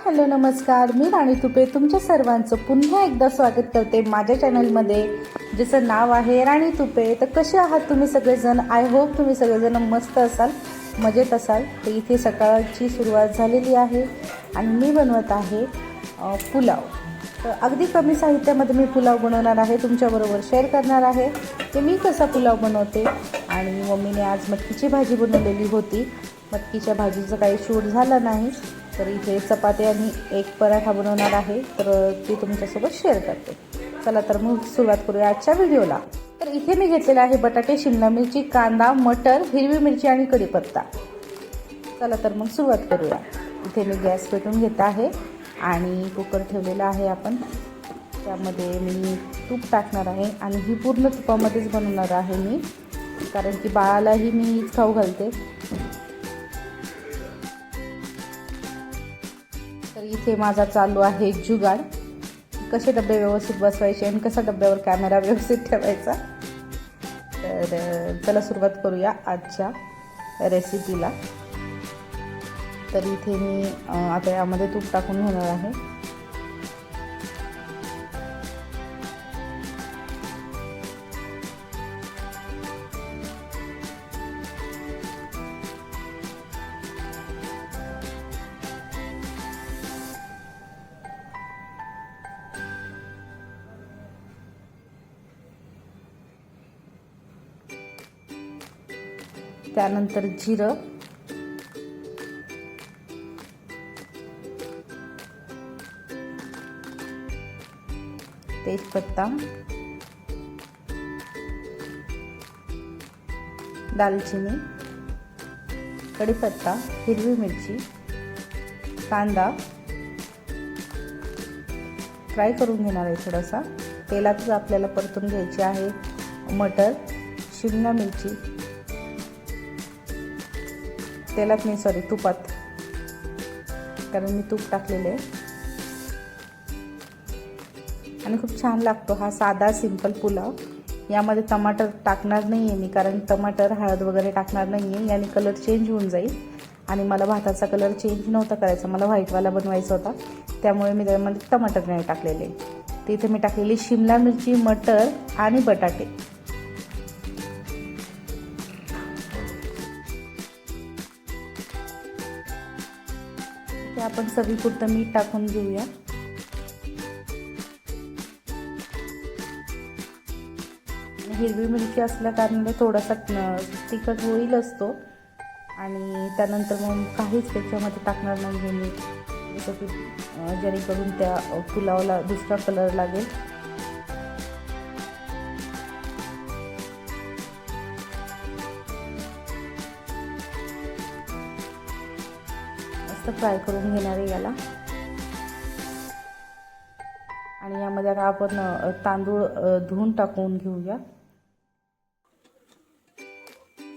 Hello नमस्कार. मी राणी तुपे. तुमच्या सर्वांचं पुन्हा एकदा स्वागत करते माझ्या चॅनलमध्ये. ज्याचं नाव आहे राणी तुपे. तर कसे आहात तुम्ही सगळेजण? आय होप तुम्ही सगळेजण मस्त असाल मजेत असाल. तर इथे सकाळची सुरुवात झालेली आहे आणि मी बनवत आहे पुलाव. तर अगदी कमी साहित्यामध्ये मी पुलाव बनवणार आहे. तुमच्याबरोबर शेअर करणार आहे की मी कसा पुलाव बनवते. आणि मम्मीने आज मटकीची भाजी बनवलेली होती. मटकीच्या भाजीचं काही शूट झालं नाही. तर इथे चपाती आणि एक पराठा बनवणार आहे. तर ती तुमच्यासोबत शेअर करते. चला तर मग सुरुवात करूया आजच्या व्हिडिओला. तर इथे मी घेतलेला आहे बटाटे शिमला मिरची कांदा मटर हिरवी मिरची आणि कढीपत्ता. चला तर मग सुरुवात करूया. इथे मी गॅस पेटून घेत आहे आणि कुकर ठेवलेला आहे आपण. त्यामध्ये मी तूप टाकणार आहे आणि ही पूर्ण तुपामध्येच बनवणार आहे मी. कारण की बाळालाही मी हीच खाऊ घालते. इथे माझा चालू आहे जुगाड. कसे डबे व्यवस्थित बसवायचे आणि कसा डब्यावर कॅमेरा व्यवस्थित ठेवायचा? तर चला सुरुवात करूया आजच्या रेसिपीला तर इथे मी आता यामध्ये तूप टाकून घेणार आहे. त्यानंतर जिरं. तेजपत्ता. दालचिनी. कढीपत्ता हिरवी मिरची. कांदा. फ्राय करून घेणार आहे थोडासा. तेलातच आपल्याला परतून घ्यायची आहे मटर शिमला मिरची तेलात नाही सॉरी तुपात. कारण मी तूप टाकलेले आहे. आणि खूप छान लागतो हा साधा सिंपल पुलाव. यामध्ये टमाटर टाकणार नाही आहे मी कारण टमाटर हळद वगैरे टाकणार नाही आहे याने कलर चेंज होऊन जाईल. आणि मला भाताचा कलर चेंज नव्हता करायचा. मला व्हाईटवाला बनवायचा होता. त्यामुळे मी त्यामध्ये टमाटर नाही टाकलेले. तिथे मी टाकलेली शिमला मिरची मटर आणि बटाटे. आपण चवीपुरतं मीठ टाकून घेऊया. हिरवी मिरची असल्या कारणाने थोडासा तिखट होईल असतो. आणि त्यानंतर मग काहीच त्याच्यामध्ये टाकणार नाही मी जसं की जेणेकरून त्या पुलावला दुसरा कलर लागेल. मस्त फ्राय करून घेणार आहे याला. आणि यामध्ये आता आपण तांदूळ धुवून टाकून घेऊया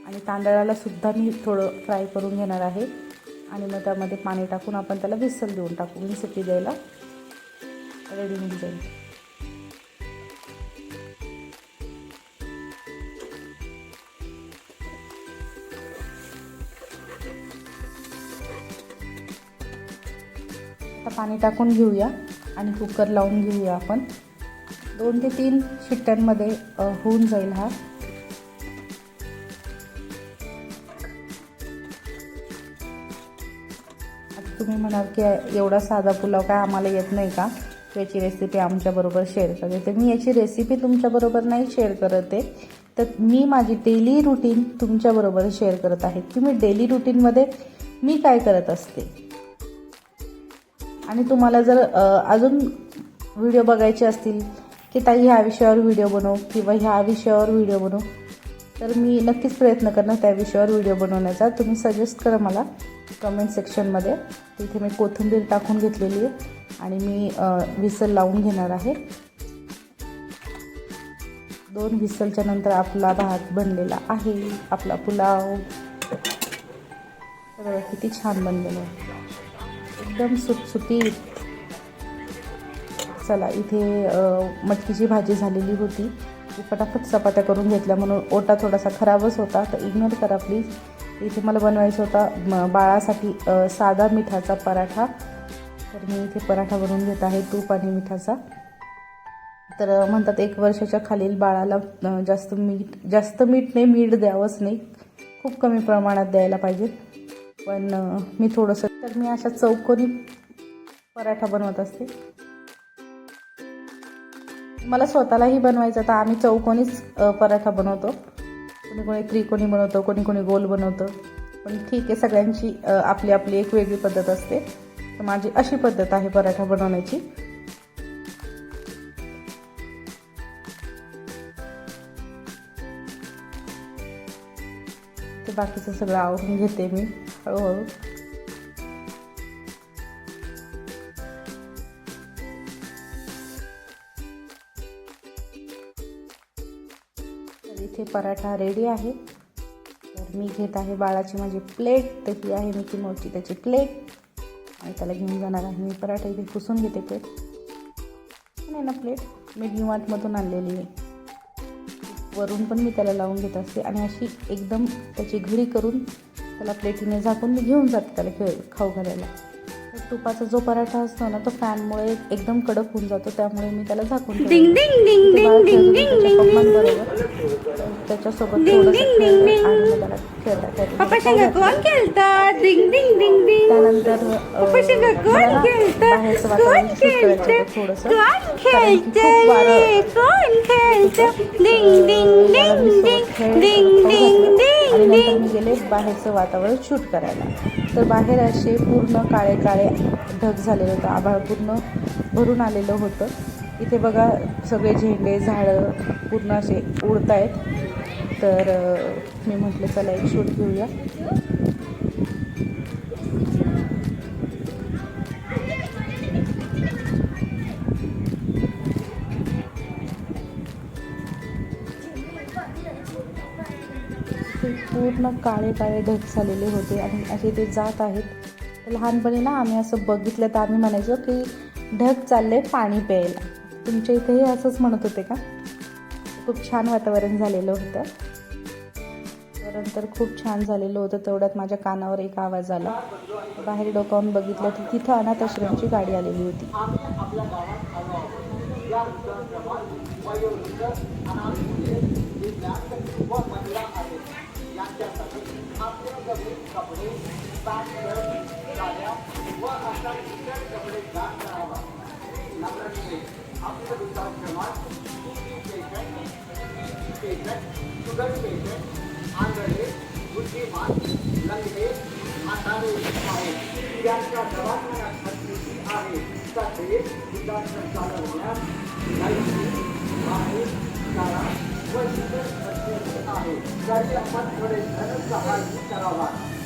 आणि तांदळाला सुद्धा मी थोडं फ्राय करून घेणार आहे. आणि मग त्यामध्ये पाणी टाकून आपण त्याला विसल देऊन टाकू विसटी द्यायला रेडी होऊन जाईल. पाणी टाकून घेऊया आणि कुकर लावून घेऊया आपण. दोन ते तीन शिट्ट्यांमध्ये होऊन जाईल हा. तुम्ही म्हणाल की एवढा साधा पुलाव काय आम्हाला येत नाही का? याची रेसिपी आमच्याबरोबर शेअर करते. तर मी याची रेसिपी तुमच्याबरोबर नाही शेअर करत. आहे तर मी माझी डेली रुटीन तुमच्याबरोबर शेअर करत आहे. की मी डेली रुटीनमध्ये मी काय करत असते? आणि तुम्हाला जर अजून व्हिडिओ बघायचे असतील की ताई ह्या विषयावर व्हिडिओ बनव किंवा ह्या विषयावर व्हिडिओ बनव तर मी नक्कीच प्रयत्न करणार त्या विषयावर व्हिडिओ बनवण्याचा. तुम्ही सजेस्ट करा मला कमेंट सेक्शनमध्ये तिथे मी कोथिंबीर टाकून घेतलेली आहे आणि मी विसल लावून घेणार आहे. दोन व्हिसलच्या नंतर आपला भात बनलेला आहे. आपला पुलाव. किती छान बनलेला आहे. एकदम सुटसुटीत. चला इथे मटकीची भाजी झालेली होती. ती फटाफट चपात्या करून घेतल्या म्हणून ओटा थोडासा खराबच होता तर इग्नोर करा प्लीज इथे मला बनवायचा होता बाळासाठी साधा मिठाचा पराठा. तर मी इथे पराठा बनवून घेत आहे तूप आणि मिठाचा. तर म्हणतात एक वर्षाच्या खालील बाळाला जास्त मीठ जास्त मीठ नाही मीठ द्यावंच नाही. खूप कमी प्रमाणात द्यायला पाहिजे. पण मी थोडंसं तर मी अशा चौकोनी पराठा बनवत असते. मला स्वतःलाही बनवायचं तर आम्ही चौकोनीच पराठा बनवतो. कोणी कोणी त्रिकोणी बनवतो कोणी कोणी गोल बनवतं. पण ठीक आहे सगळ्यांची आपली आपली एक वेगळी पद्धत असते. तर माझी अशी पद्धत आहे पराठा बनवण्याची. ते बाकीचं सगळं आवरून घेते मी. हो. हळूहळू इथे पराठा रेडी आहे. तर मी घेत आहे बाळाची माझी प्लेट तर ही आहे ती मोची त्याची प्लेट आणि त्याला घेऊन जाणार आहे मी पराठा. इथे पुसून घेते प्लेट नाही ना प्लेट मी डिमार्टमधून आणलेली आहे. वरून पण मी त्याला लावून घेत असते. आणि अशी एकदम त्याची घडी करून त्याला प्लेटीने झाकून मी घेऊन जाते त्याला खेळ खाऊ घालायला तर तुपाचा जो पराठा असतो ना तो फॅनमुळे एकदम कडक होऊन जातो त्यामुळे मी त्याला झाकून त्याच्यासोबत त्यानंतर थोडंसं खेळतं आणि नंतर डिंग मी गेले बाहेरचं वातावरण शूट करायला. तर बाहेर असे पूर्ण काळे काळे ढग झालेलं होतं. आभाळ पूर्ण भरून आलेलं होतं. इथे बघा सगळे झेंडे झाडं पूर्ण असे उडत आहेत तर मी म्हटलं चला एक शूट घेऊया. असे पूर्ण काळे काळे ढग झालेले होते आणि असे ते जात आहेत. लहानपणी ना आम्ही असं बघितलं तर आम्ही म्हणायचो की ढग चालले पाणी प्यायला. तुमच्या इथेही असंच म्हणत होते का? खूप छान वातावरण झालेलं होतं. नंतर खूप छान झालेलं होतं तेवढ्यात माझ्या कानावर एक आवाज आला. बाहेर डोकावून बघितलं तर तिथं अनाथ आश्रमची गाडी आलेली होती. कपडे साफ झाल्या व असा इतर कपडे दान करावा लक्षात घे आपल्या दुकान क्रमांक पेटंट पेटंट शुगर पेटंट आंधळे बुद्धिमान लंगे आधारे आहे. यांच्या दवाखान्यात पद्धती आहे तसेच दुकान संचालन होण्यास आहे कारण व इतर आहे तरी आपण थोडे धनसहाय्य करावा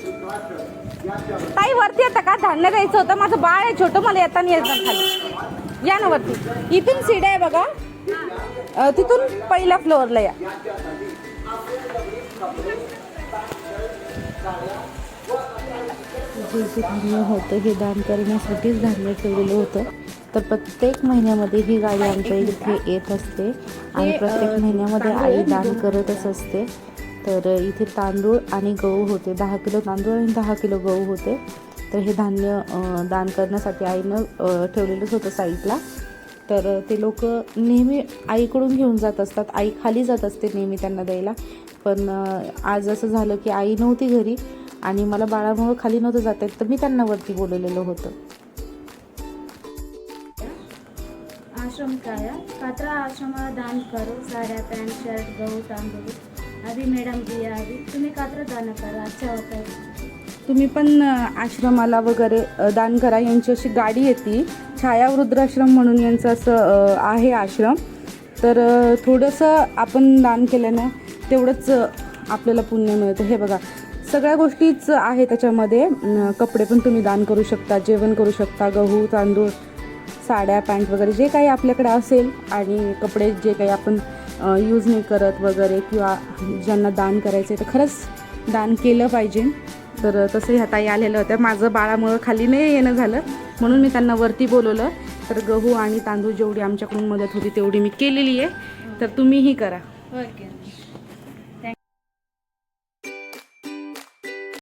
ताई वरती येतं का? धान्य द्यायचं होतं. माझं बाळ आहे छोटं मला येता नाही येत खाली. या ना वरती. इथून सीड्या आहे बघा. तिथून पहिल्या फ्लोअरला या. जे जे धान्य होतं हे दान करण्यासाठीच धान्य ठेवलेलं होतं. तर प्रत्येक महिन्यामध्ये ही गाडी आमच्या इथे येत असते. आणि प्रत्येक महिन्यामध्ये आई दान करतच असते. तर इथे तांदूळ आणि गहू होते. दहा किलो तांदूळ आणि दहा किलो गहू होते. तर हे धान्य दान करण्यासाठी आईनं ठेवलेलंच होतं साईडला तर ते लोक नेहमी आईकडून घेऊन जात असतात. आई खाली जात असते नेहमी त्यांना द्यायला. पण आज असं झालं की आई नव्हती घरी आणि मला बाळामुळं खाली नव्हतं जात येत तर मी त्यांना वरती बोलवलेलं होतं. आश्रम काया? कात्रा आश्रमाला दान करो साऱ्या पॅन्ट शर्ट गहू तांदूळ. अभी मॅडम जी अभी तुम्ही कात्र दान करा अच्छा होतं. तुम्ही पण आश्रमाला वगैरे दान करा. यांची अशी गाडी येते. छाया वृद्धाश्रम म्हणून यांचं असं आहे आश्रम. तर थोडंसं आपण दान केल्यानं तेवढंच आपल्याला पुण्य मिळतं. हे बघा सगळ्या गोष्टीच आहे त्याच्यामध्ये. कपडे पण तुम्ही दान करू शकता जेवण करू शकता गहू तांदूळ साड्या पॅन्ट वगैरे जे काही आपल्याकडे असेल आणि कपडे जे काही आपण यूज नाही करत वगैरे किंवा ज्यांना दान करायचं आहे तर खरंच दान केलं पाहिजे. तर तसं ह्या ताई होतं. माझं बाळामुळं खाली नाही येणं झालं. म्हणून मी त्यांना वरती बोलवलं. तर गहू आणि तांदूळ जेवढी आमच्याकडून मदत होती तेवढी मी केलेली आहे. तर तुम्हीही करा. ओके